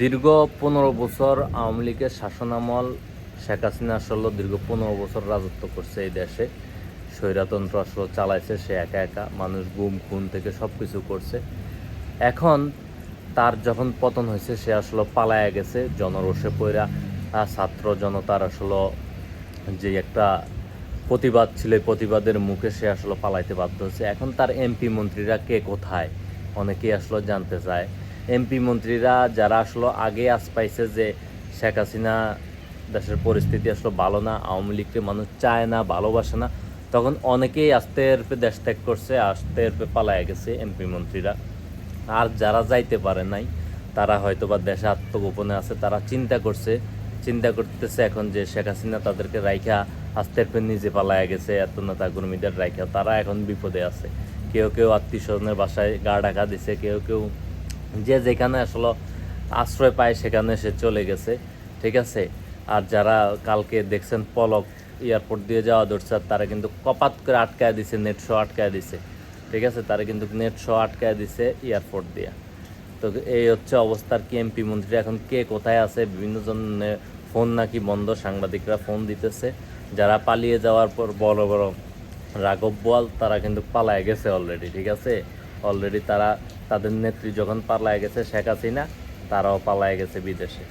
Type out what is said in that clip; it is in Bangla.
দীর্ঘ পনেরো বছর আওয়ামী লীগের শাসনামল শেখ হাসিনা আসলে দীর্ঘ পনেরো বছর রাজত্ব করছে এই দেশে। স্বৈরাতন্ত্র আসলে চালাইছে সে একা একা মানুষ গুম খুন থেকে সব কিছু করছে। এখন তার যখন পতন হয়েছে সে আসলে পালায়া গেছে জনরোষে আহ, ছাত্র জনতার আসলে যে একটা প্রতিবাদ ছিল প্রতিবাদের মুখে সে আসলে পালাইতে বাধ্য হচ্ছে এখন তার এমপি মন্ত্রীরা কে কোথায়? অনেকেই আসলে জানতে চায়। এমপি মন্ত্রীরা যারা আসলে আগে আজ পাইছে যে শেখ হাসিনা দেশের পরিস্থিতি আসলে ভালো না, আওয়ামী লীগকে মানুষ চায় না, ভালোবাসে না, তখন অনেকেই আস্তে রূপে দেশ ত্যাগ করছে, আস্তে রূপে পালায় গেছে এমপি মন্ত্রীরা। আর যারা যাইতে পারে নাই, তারা হয়তো বা দেশে আত্মগোপনে আছে, তারা চিন্তা করছে, চিন্তা করতেছে এখন যে শেখ হাসিনা তাদেরকে রাইখা আস্তে পর নিজে পালায় গেছে, এত নেতা কর্মীদের রাইখা, তারা এখন বিপদে আছে। কেউ কেউ আত্মীয় স্বজনের বাসায় গা ঢাকা দিছে, কেউ কেউ যে যেখানে আসলে আশ্রয় পায় সেখানে সে চলে গেছে, ঠিক আছে? আর যারা কালকে দেখছেন পলক এয়ারপোর্ট দিয়ে যাওয়া ধরছে তারা কিন্তু কপাত করে আটকায় দিছে, নেট শো আটকায় দিছে, ঠিক আছে? তারা কিন্তু নেট শো আটকায় দিছে এয়ারপোর্ট দিয়ে। তো এই হচ্ছে অবস্থার কি এমপি মন্ত্রী, এখন কে কোথায় আছে? বিভিন্ন জনের ফোন নাকি বন্ধ, সাংবাদিকরা ফোন দিতেছে। যারা পালিয়ে যাওয়ার পর বড় বড় রাঘব বোয়াল, তারা কিন্তু পালায় গেছে অলরেডি ঠিক আছে? অলরেডি তারা তাদের নেত্রী যখন পালায় গেছে শেখ হাসিনা তারাও পালায় গেছে বিদেশে।